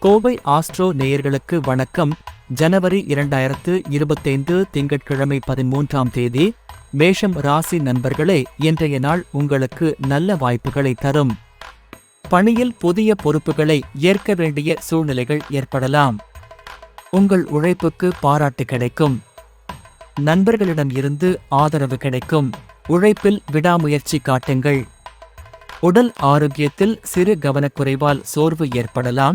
Kovai astro நேயர்களுக்கு வணக்கம். ஜனவரி இரண்டாயிரத்து இருபத்தைந்து திங்கட்கிழமை பதிமூன்றாம் தேதி மேஷம் ராசி நண்பர்களே இன்றைய நாள் உங்களுக்கு நல்ல வாய்ப்புகளை தரும். பணியில் புதிய பொறுப்புகளை ஏற்க வேண்டிய சூழ்நிலைகள் ஏற்படலாம். உங்கள் உழைப்புக்கு பாராட்டு கிடைக்கும். நண்பர்களிடம் இருந்து ஆதரவு கிடைக்கும். உழைப்பில் விடாமுயற்சி காட்டுங்கள். உடல் ஆரோக்கியத்தில் சிறு கவனக்குறைவால் சோர்வு ஏற்படலாம்.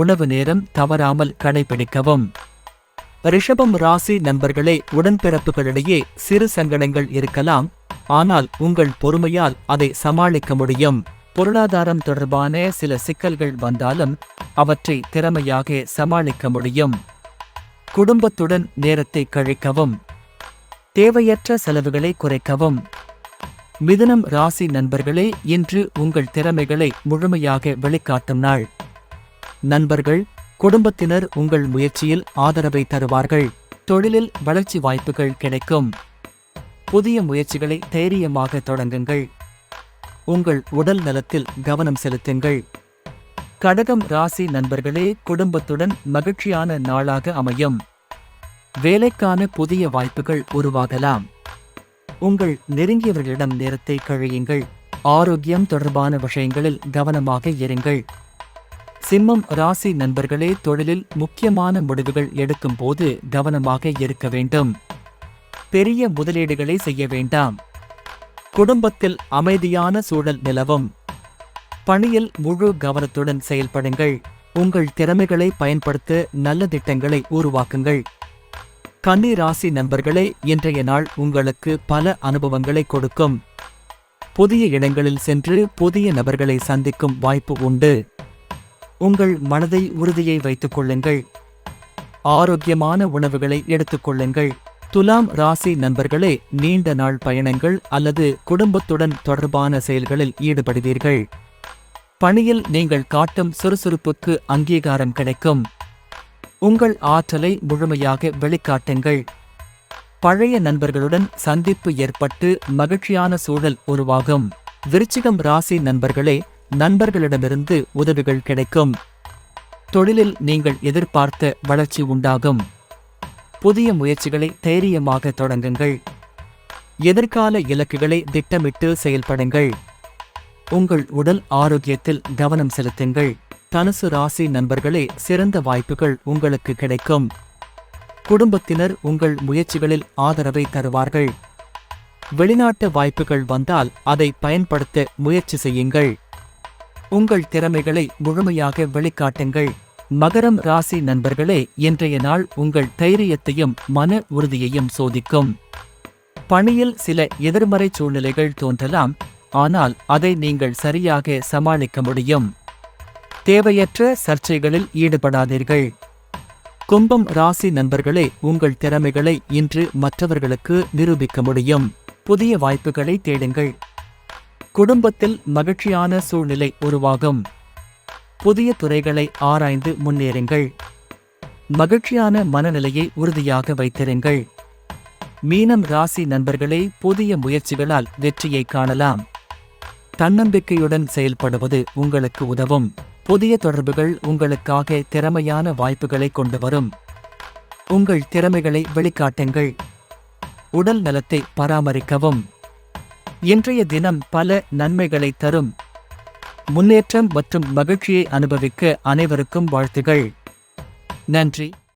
உணவு நேரம் தவறாமல் கடைபிடிக்கவும். ரிஷபம் ராசி நண்பர்களே உடன்பிறப்புகளிடையே சிறு சங்கடங்கள் இருக்கலாம் ஆனால் உங்கள் பொறுமையால் அதை சமாளிக்க முடியும். பொருளாதாரம் தொடர்பான சில சிக்கல்கள் வந்தாலும் அவற்றை திறமையாக சமாளிக்க முடியும். குடும்பத்துடன் நேரத்தை கழிக்கவும். தேவையற்ற செலவுகளை குறைக்கவும். மிதுனம் ராசி நண்பர்களே இன்று உங்கள் திறமைகளை முழுமையாக வெளிக்காட்டும் நாள். நண்பர்கள் குடும்பத்தினர் உங்கள் முயற்சியில் ஆதரவை தருவார்கள். தொழிலில் வளர்ச்சி வாய்ப்புகள் கிடைக்கும். புதிய முயற்சிகளை தைரியமாக தொடங்குங்கள். உங்கள் உடல் நலத்தில் கவனம் செலுத்துங்கள். கடகம் ராசி நண்பர்களே குடும்பத்துடன் மகிழ்ச்சியான நாளாக அமையும். வேலைக்கான புதிய வாய்ப்புகள் உருவாகலாம். உங்கள் நெருங்கியவர்களிடம் நேரத்தை கழியுங்கள். ஆரோக்கியம் தொடர்பான விஷயங்களில் கவனமாக இருங்கள். சிம்மம் ராசி நண்பர்களே தொழிலில் முக்கியமான முடிவுகள் எடுக்கும் போது கவனமாக இருக்க வேண்டும். பெரிய முதலீடுகளை செய்ய வேண்டாம். குடும்பத்தில் அமைதியான சூழல் நிலவும். பணியில் முழு கவனத்துடன் செயல்படுங்கள். உங்கள் திறமைகளை பயன்படுத்த நல்ல திட்டங்களை உருவாக்குங்கள். கன்னி ராசி நண்பர்களே இன்றைய நாள் உங்களுக்கு பல அனுபவங்களை கொடுக்கும். புதிய இடங்களில் சென்று புதிய நபர்களை சந்திக்கும் வாய்ப்பு உண்டு. உங்கள் மனதை உறுதியை வைத்துக் கொள்ளுங்கள். ஆரோக்கியமான உணவுகளை எடுத்துக்கொள்ளுங்கள் துலாம் ராசி நண்பர்களே நீண்ட நாள் பயணங்கள் அல்லது குடும்பத்துடன் தொடர்பான செயல்களில் ஈடுபடுவீர்கள். பணியில் நீங்கள் காட்டும் சுறுசுறுப்புக்கு அங்கீகாரம் கிடைக்கும். உங்கள் ஆற்றலை முழுமையாக வெளிக்காட்டுங்கள். பழைய நண்பர்களுடன் சந்திப்பு ஏற்பட்டு மகிழ்ச்சியான சூழல் உருவாகும். விருச்சிகம் ராசி நண்பர்களே நண்பர்களிடமிருந்து உதவிகள் கிடைக்கும். தொழிலில் நீங்கள் எதிர்பார்த்த வளர்ச்சி உண்டாகும். புதிய முயற்சிகளை தைரியமாக தொடங்குங்கள். எதிர்கால இலக்குகளை திட்டமிட்டு செயல்படுங்கள். உங்கள் உடல் ஆரோக்கியத்தில் கவனம் செலுத்துங்கள். தனுசு ராசி நண்பர்களே சிறந்த வாய்ப்புகள் உங்களுக்கு கிடைக்கும். குடும்பத்தினர் உங்கள் முயற்சிகளில் ஆதரவை தருவார்கள். வெளிநாட்டு வாய்ப்புகள் வந்தால் அதை பயன்படுத்த முயற்சி செய்யுங்கள். உங்கள் திறமைகளை முழுமையாக வெளிக்காட்டுங்கள். மகரம் ராசி நண்பர்களே இன்றைய நாள் உங்கள் தைரியத்தையும் மன உறுதியையும் சோதிக்கும். பணியில் சில எதிர்மறை சூழ்நிலைகள் தோன்றலாம் ஆனால் அதை நீங்கள் சரியாக சமாளிக்க முடியும். தேவையற்ற சர்ச்சைகளில் ஈடுபடாதீர்கள். கும்பம் ராசி நண்பர்களே உங்கள் திறமைகளை இன்று மற்றவர்களுக்கு நிரூபிக்க முடியும். புதிய வாய்ப்புகளை தேடுங்கள். குடும்பத்தில் மகிழ்ச்சியான சூழ்நிலை உருவாகும். புதிய துறைகளை ஆராய்ந்து முன்னேறுங்கள். மகிழ்ச்சியான மனநிலையை உறுதியாக வைத்திருங்கள். மீனம் ராசி நண்பர்களே புதிய முயற்சிகளால் வெற்றியை காணலாம். தன்னம்பிக்கையுடன் செயல்படுவது உங்களுக்கு உதவும். புதிய தொடர்புகள் உங்களுக்காக திறமையான வாய்ப்புகளை கொண்டு வரும். உங்கள் திறமைகளை வெளிக்காட்டுங்கள். உடல் நலத்தை பராமரிக்கவும். இன்றைய தினம் பல நன்மைகளை தரும். முன்னேற்றம் மற்றும் மகிழ்ச்சியை அனுபவிக்க அனைவருக்கும் வாழ்த்துகள். நன்றி.